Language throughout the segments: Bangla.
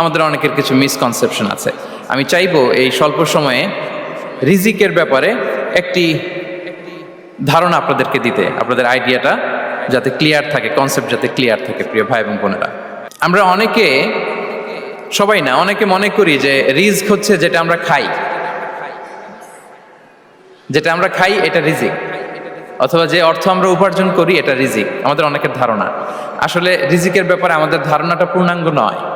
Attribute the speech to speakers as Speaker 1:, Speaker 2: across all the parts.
Speaker 1: আমাদের অনেকের কিছু মিসকনসেপশন আছে। আমি চাইব এই স্বল্প সময়ে রিজিকের ব্যাপারে একটি ধারণা আপনাদেরকে দিতে, আপনাদের আইডিয়াটা যাতে ক্লিয়ার থাকে কনসেপ্ট যাতে ক্লিয়ার থাকে, প্রিয় ভাই এবং বোনেরা। আমরা অনেকে, সবাই না, অনেকে মনে করি যে রিস্ক হচ্ছে যেটা আমরা খাই। যেটা আমরা খাই, এটা রিজিক অথবা যে অর্থ আমরা উপার্জন করি, এটা রিজিক আমাদের অনেকের ধারণা। আসলে রিজিকের ব্যাপারে আমাদের ধারণাটা পূর্ণাঙ্গ নয়।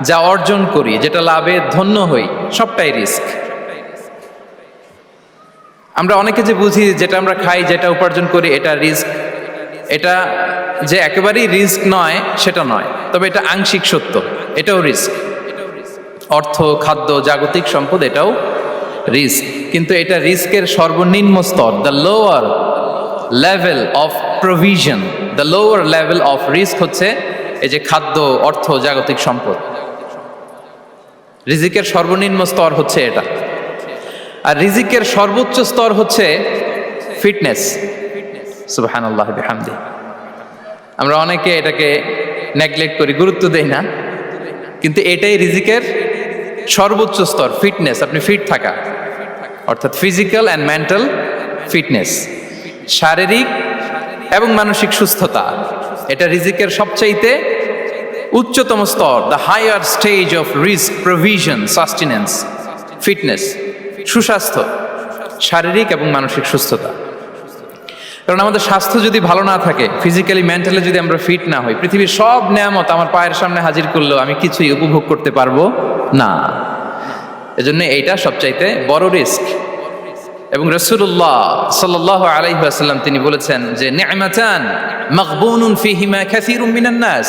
Speaker 1: যা অর্জন করি, যেটা লাভে ধন্য হই, সবটাই রিস্ক। আমরা অনেকে যে বুঝি যেটা আমরা খাই, যেটা উপার্জন করি, এটা রিস্ক। এটা যে একেবারেই রিস্ক নয়, সেটা নয়। তবে এটা আংশিক সত্য, এটাও রিস্ক। অর্থ, খাদ্য, জাগতিক সম্পদ, এটাও রিস্ক। কিন্তু এটা রিস্কের সর্বনিম্ন স্তর the lower level of provision the lower level of risk হচ্ছে এই যে খাদ্য, অর্থ, জাগতিক সম্পদ। রিজিকের সর্বনিম্ন স্তর হচ্ছে এটা। আর রিজিকের সর্বোচ্চ স্তর হচ্ছে ফিটনেস। হামদি আমরা অনেকে এটাকে নেগলেক্ট করি, গুরুত্ব দেই না। কিন্তু এটাই রিজিকের সর্বোচ্চ স্তর, ফিটনেস, আপনি ফিট থাকা। অর্থাৎ ফিজিক্যাল অ্যান্ড মেন্টাল ফিটনেস। শারীরিক এবং মানসিক সুস্থতা, এটা রিজিকের সবচাইতে উচ্চতম স্তর the higher stage of risk provision sustenance fitness সুস্বাস্থ্য, শারীরিক এবং মানসিক সুস্থতা। কারণ আমাদের স্বাস্থ্য যদি ভালো না থাকে ফিজিক্যালি মেন্টালি যদি আমরা ফিট না হই, পৃথিবীর সব নিয়ামত আমার পায়ের সামনে হাজির করলেও আমি কিছুই উপভোগ করতে পারব না। এজন্য এইটা সবচাইতে বড় রিস্ক এবং রসুল্লাহ সাল্লাহ আলাইসাল্লাম তিনি বলেছেন যে নেমাচান মকবুনুন ফিহিমা খ্যাসিরুম মিনান নাস।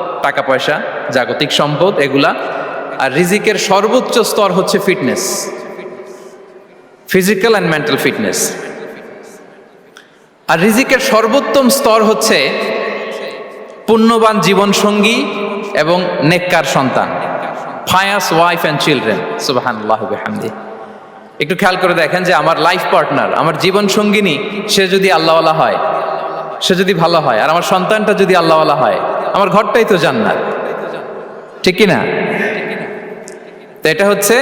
Speaker 1: টাকা পয়সা জাগতিক সম্পদ এগুলা। আর রিজিকের সর্বোচ্চ স্তর হচ্ছে fitness. Physical and mental fitness. আর রিজিকের সর্বোত্তম স্তর হচ্ছে পুণ্যবান জীবনসঙ্গী এবং নেককার সন্তান। ফায়াস ওয়াইফ অ্যান্ড চিলড্রেন সুবাহান হামদি একটু খেয়াল করে দেখেন যে আমার লাইফ পার্টনার আমার জীবন সঙ্গিনী সে যদি আল্লাহওয়ালা হয়, সে যদি ভালো হয়, আর আমার সন্তানটা যদি আল্লাহওয়ালা হয় আমার ঘরটাই তো জান্নাত। ঠিক কি না তো এটা হচ্ছে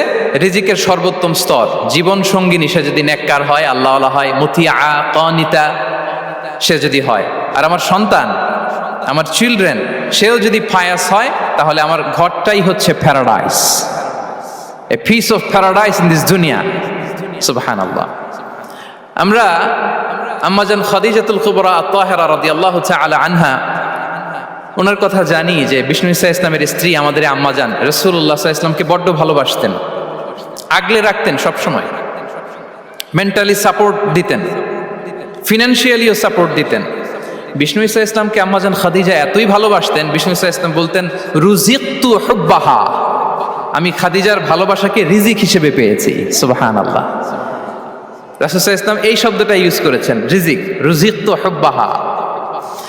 Speaker 1: রিজিকের সর্বোত্তম স্তর। জীবন সঙ্গিনী, সে যদি নেককার হয়, আল্লাহওয়ালা হয় মুতিয়া কনিতা সে যদি হয়। আর আমার সন্তান, আমার চিলড্রেন, সেও যদি ফায়াস হয়, তাহলে আমার ঘরটাই হচ্ছে paradise a piece of paradise in this দুনিয়া সুবহান আল্লাহ আমরা আম্মাজান খাদিজাতুল কুবরা আত্মাহেরা রাদিয়াল্লাহু তাআলা আনহা ওনার কথা জানি যে বিষ্ণু ইসা ইসলামের স্ত্রী আমাদের আম্মাজান রসুল্লাহ ইসলামকে বড্ড ভালোবাসতেন। আগলে রাখতেন সবসময়। মেন্টালি সাপোর্ট দিতেন। ফিনান্সিয়ালিও সাপোর্ট দিতেন। বিষ্ণু ইসা ইসলামকে আম্মাজান খাদিজা এতই ভালোবাসতেন, বিষ্ণু ইসা ইসলাম বলতেন রুজিকতু হুব্বাহা। আমি খাদিজার ভালোবাসাকে রিজিক হিসেবে পেয়েছি। সুবাহান আল্লাহ রাসুসাহ ইসলাম এই শব্দটা ইউজ করেছেন, রিজিক। রুজিক তো হব্বাহা।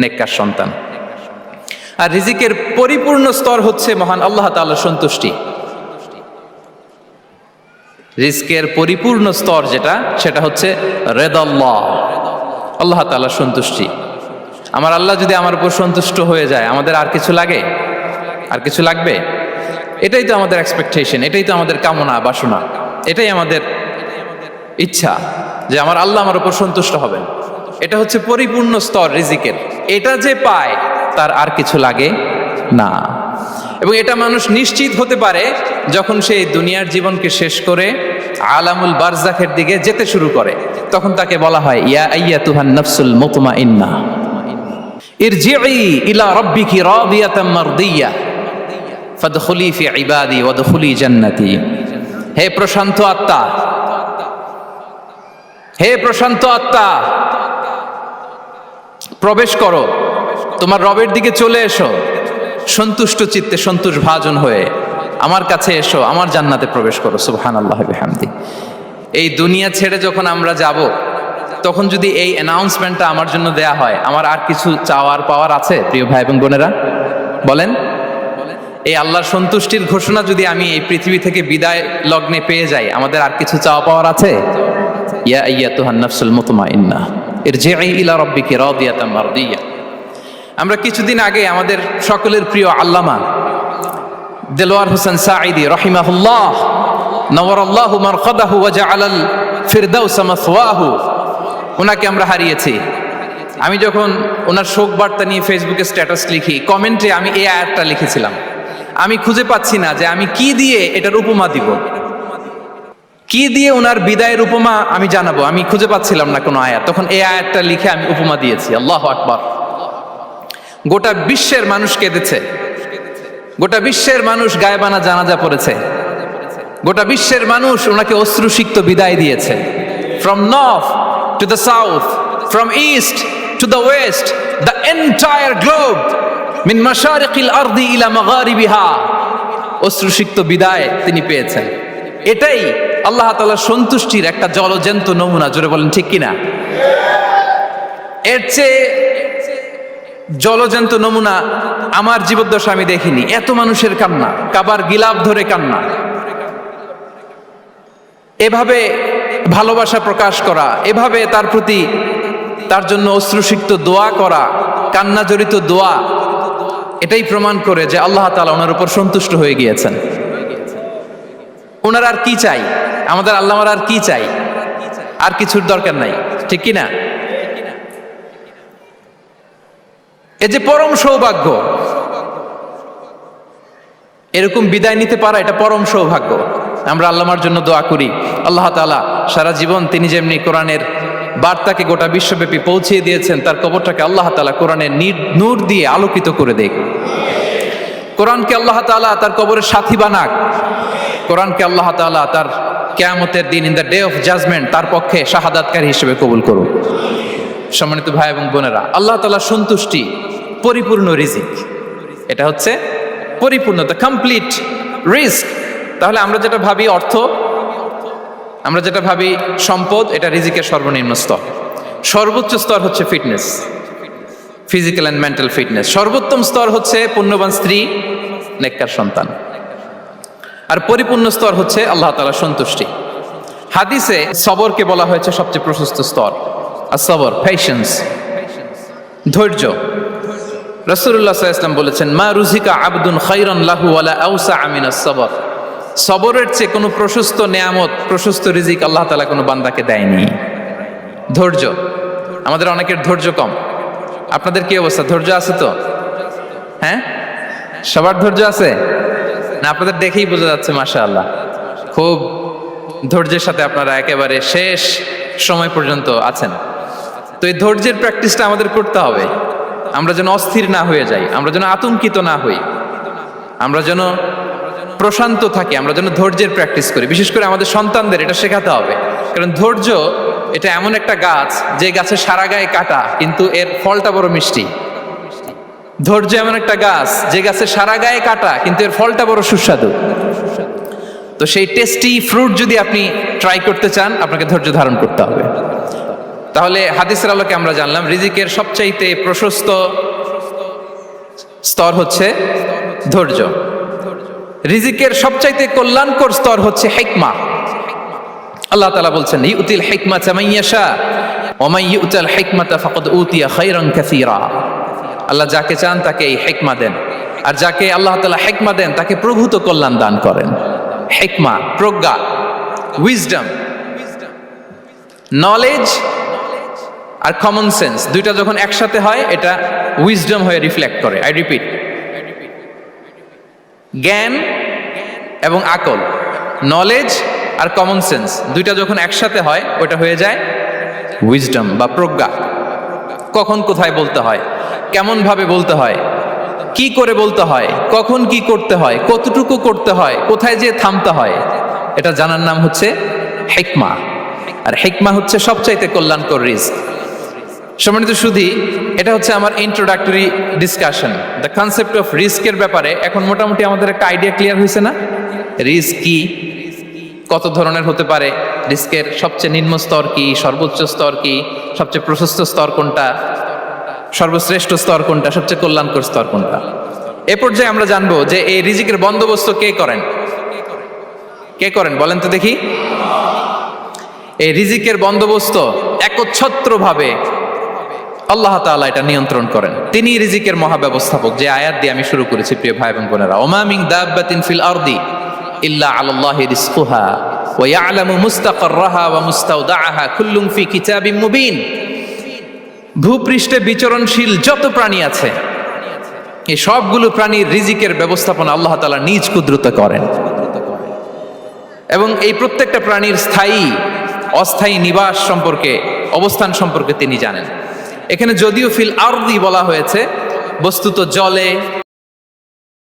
Speaker 1: নেককার সন্তান। আর রিজিকের পরিপূর্ণ স্তর হচ্ছে মহান আল্লাহ তাআলার সন্তুষ্টি। রিস্কের পরিপূর্ণ স্তর যেটা, সেটা হচ্ছে রেদাল্লাহ, আল্লাহ তাআলার সন্তুষ্টি। আমার আল্লাহ যদি আমার উপর সন্তুষ্ট হয়ে যায়, আমাদের আর কিছু লাগে? আর কিছু লাগবে? এটাই তো আমাদের এক্সপেকটেশন এটাই তো আমাদের কামনা, বাসনা। এটাই আমাদের ইচ্ছা যে আমার আল্লাহ আমার উপর সন্তুষ্ট হবেন। এটা হচ্ছে পরিপূর্ণ স্তর, রিজিকের। এটা যে পায়, তার আর কিছু লাগে না। এবং এটা মানুষ নিশ্চিত হতে পারে যখন সে দুনিয়ার জীবনকে শেষ করে আলামুল বারজাখের দিকে যেতে শুরু করে। তখন তাকে বলা হয়, ইয়া আইয়া তুহান নফসুল মুতমা ইন্না ইরজিই ইলা রাব্বিকি রাদিয়াতাম মারদিয়া। ফাদখুলি ফি ইবাদি ওয়াদখুলি জান্নাতি। হে প্রশান্ত আত্মা, হে প্রশান্ত আত্মা প্রবেশ করো। তোমার রবের দিকে চলে এসো। সন্তুষ্ট চিত্তে সন্তোষ ভাজন হয়ে আমার কাছে এসো, আমার জান্নাতে প্রবেশ করো। সুবহান আল্লাহ হামদি এই দুনিয়া ছেড়ে যখন আমরা যাব, তখন যদি এই অ্যানাউন্সমেন্টটা আমার জন্য দেয়া হয়, আমার আর কিছু চাওয়ার পাওয়ার আছে, প্রিয় ভাই এবং বোনেরা? বলেন। এই আল্লাহর সন্তুষ্টির ঘোষণা যদি আমি এই পৃথিবী থেকে বিদায় লগ্নে পেয়ে যাই, আমাদের আর কিছু চাওয়া পাওয়ার আছে? ইয়া আইয়াতুহান নাফসুল মুতমাইন্না। ইরজিই ইলা আমরা কিছুদিন আগে আমাদের সকলের প্রিয় আল্লামা দেলোয়ার হোসেন সাঈদি রহিমাহুল্লাহ নওয়ারাল্লাহু মারকাদাহু ওয়া জাআলাল ফিরদাউস মাসওয়াহু ওনাকে আমরা হারিয়েছি। আমি যখন ওনার শোক বার্তা নিয়ে ফেসবুকে স্ট্যাটাস লিখি, কমেন্টে আমি এই আয়াতটা লিখেছিলাম। আমি খুঁজে পাচ্ছি না যে আমি কি দিয়ে এটার উপমা দিব। কি দিয়ে ওনার বিদায়ের উপমা আমি জানাব? আমি খুঁজে পাচ্ছিলাম না কোনো আয়াত। তখন এই আয়াতটা লিখে আমি উপমা দিয়েছি। আল্লাহ আকবার। গোটা বিশ্বের মানুষ কেঁদেছে। গোটা বিশ্বের মানুষ গায়েবানা জানাজা পড়েছে। গোটা বিশ্বের মানুষ ওনাকে অশ্রুসিক্ত বিদায় দিয়েছে। From north to the south from east to the west the entire globe মিন মাশারিকিল আরদি ইলা মাগারিবিহা অশ্রুসিক্ত বিদায় তিনি পেয়েছেন। এটাই আল্লাহ তালা সন্তুষ্টির একটা জলজন্ত নমুনা, জোরে বলেন, ঠিক কিনা? এর চেয়ে জলজন্ত নমুনা আমার জীবদ্দশা আমি দেখিনি। এত মানুষের কান্না, কাবার গিলাপ ধরে কান্না। এভাবে ভালোবাসা প্রকাশ করা, এভাবে তার প্রতি তার জন্য অশ্রুসিক্ত দোয়া করা কান্না জড়িত দোয়া, এটাই প্রমাণ করে যে আল্লাহ তালা ওনার উপর সন্তুষ্ট হয়ে গিয়েছেন। ওনার আর কি চাই? আমাদের আল্লাহর আর কি চাই? আর কিছুর দরকার নাই। ঠিক কি না এ যে পরম সৌভাগ্য। এরকম বিদায় নিতে পারা এটা পরম সৌভাগ্য। আমরা আল্লাহর জন্য দোয়া করি। আল্লাহ তালা সারা জীবন তিনি যেমনি কোরআনের বার্তাকে গোটা বিশ্বব্যাপী পৌঁছিয়ে দিয়েছেন, তার কবরটাকে আল্লাহ তালা কোরআনের নূর দিয়ে আলোকিত করে দেখ। কোরআনকে আল্লাহ তালা তার কবরের সাথী বানাক। কোরআনকে আল্লাহ তালা তার কেয়ামতের দিন in the day of judgement তার পক্ষে শাহাদাতকারী হিসেবে কবুল করুন সম্মানিত ভাই এবং বোনেরা, আল্লাহ তালা সন্তুষ্টি পরিপূর্ণ রিজিক। এটা হচ্ছে পরিপূর্ণতা কমপ্লিট রিস্ক তাহলে আমরা যেটা ভাবি অর্থ, আমরা যেটা ভাবি সম্পদ, এটা রিজিকের সর্বনিম্ন স্তর। সর্বোচ্চ স্তর হচ্ছে fitness physical and mental fitness সর্বোত্তম স্তর হচ্ছে পুণ্যবান স্ত্রী, নেককার সন্তান। আর পরিপূর্ণ স্তর হচ্ছে আল্লাহ তালা সন্তুষ্টি। হাদিসে সবরকে বলা হয়েছে সবচেয়ে প্রশস্ত স্তর। আর সবর ফ্যাশনস ধৈর্য। রসুল্লাহ ইসলাম বলেছেন, মা রুজিকা আবদুন খাইরন লাহু আলা আউসা আমিনা সবর। সবরের চেয়ে কোনো প্রশস্ত নেয়ামত, প্রশস্ত রিজিক আল্লাহ তালা কোনো বান্দাকে দেয়নি। ধৈর্য। আমাদের অনেকের ধৈর্য কম। আপনাদের কি অবস্থা? ধৈর্য আছে তো? হ্যাঁ? সবার ধৈর্য আছে? না, আপনাদের দেখেই বোঝা যাচ্ছে মাসা আল্লাহ খুব ধৈর্যের সাথে আপনারা একেবারে শেষ সময় পর্যন্ত আছেন। তো এই ধৈর্যের প্র্যাকটিসটা আমাদের করতে হবে। আমরা যেন অস্থির না হয়ে যাই, আমরা যেন আতঙ্কিত না হই। আমরা যেন প্রশান্ত থাকি, আমরা যেন ধৈর্যের প্র্যাকটিস করি। বিশেষ করে আমাদের সন্তানদের এটা শেখাতে হবে। কারণ ধৈর্য এটা এমন একটা গাছ, যে গাছে সারা গায়ে কাটা, কিন্তু এর ফলটা বড় মিষ্টি। ধৈর্য এমন একটা গাছ, যে গাছে সারা গায়ে কাটা, কিন্তু এর ফলটা বড় সুস্বাদু। তো সেই টেস্টি ফ্রুট যদি আপনি ট্রাই করতে চান, আপনাকে ধৈর্য ধারণ করতে হবে। তাহলে হাদিসের আলোকে আমরা জানলাম, রিজিকের সবচাইতে প্রশস্ত স্তর হচ্ছে ধৈর্য। রিজিকের সবচাইতে কল্যাণকর স্তর হচ্ছে হেকমা। আল্লাহ তালা বলছেন, ইউতিল হিকমা চামাইয়াশা ওমাই ইউতাল হিকমাতা ফাকদ উতিয়া খাইরান কাসীরা। আল্লাহ যাকে চান তাকে এই হেকমা দেন। আর যাকে আল্লাহ তালা হেকমা দেন, তাকে প্রভূত কল্যাণ দান করেন। হেকমা, প্রজ্ঞা উইজডম নলেজ আর কমন সেন্স দুইটা যখন একসাথে হয়, এটা উইজডম হয়ে রিফ্লেক্ট করে। আই রিপিট জ্ঞান এবং আকল। নলেজ আর কমন সেন্স দুইটা যখন একসাথে হয় ওটা হয়ে যায় উইজডম বা প্রজ্ঞা। কখন কোথায় বলতে হয় কেমন ভাবে বলতে হয়, কি করে বলতে হয়, কখন কি করতে হয়, কতটুকু করতে হয়, কোথায় যে থামতে হয়, এটা জানার নাম হচ্ছে হেকমা আর হেকমা হচ্ছে সবচাইতে কল্যাণকর রিস্ক। সম্মানিত শুধু এটা হচ্ছে আমার introductory discussion the concept of রিস্কের ব্যাপারে এখন মোটামুটি আমাদের একটা আইডিয়া ক্লিয়ার হয়েছে না? রিস্ক কি? কত ধরনের হতে পারে? রিস্কের সবচেয়ে নিম্ন স্তর কি? সর্বোচ্চ স্তর কি? সবচেয়ে প্রশস্ত স্তর কোনটা? সর্বশ্রেষ্ঠ স্তর কোনটা? সবচেয়ে কল্যাণকর স্তর কোনটা? এ পর্যায়ে আমরা জানব যে এই রিজিকের বন্দোবস্ত কে করেন? কে করেন? বলেন তো দেখি। এই রিজিকের বন্দোবস্ত একচ্ছত্রভাবে আল্লাহ তাআলা এটা নিয়ন্ত্রণ করেন। তিনি রিজিকের মহাব্যবস্থাপক। যে আয়াত দিয়ে আমি শুরু করেছি, প্রিয় ভাই এবং বোনেরা। ওমামিং দাব্বাতিন ফিল আরদি। ইল্লা আলাল্লাহি রিজকুহা ওয়া ইয়ালামু মুস্তাকাররাহা ওয়া মুস্তাওদাআহা কুল্লুম ফি কিতাবিম মুবিন। ভূপৃষ্ঠে বিচরণশীল যত প্রাণী আছে এই সবগুলো প্রাণীর রিজিকের ব্যবস্থাপনা আল্লাহ তাআলা নিজ কুদরত করেন। এবং এই প্রত্যেকটা প্রাণীর স্থায়ী, অস্থায়ী নিবাস সম্পর্কে, অবস্থান সম্পর্কে তিনি জানেন। এখানে যদিও ফিল আরদি বলা হয়েছে, বস্তুত জলে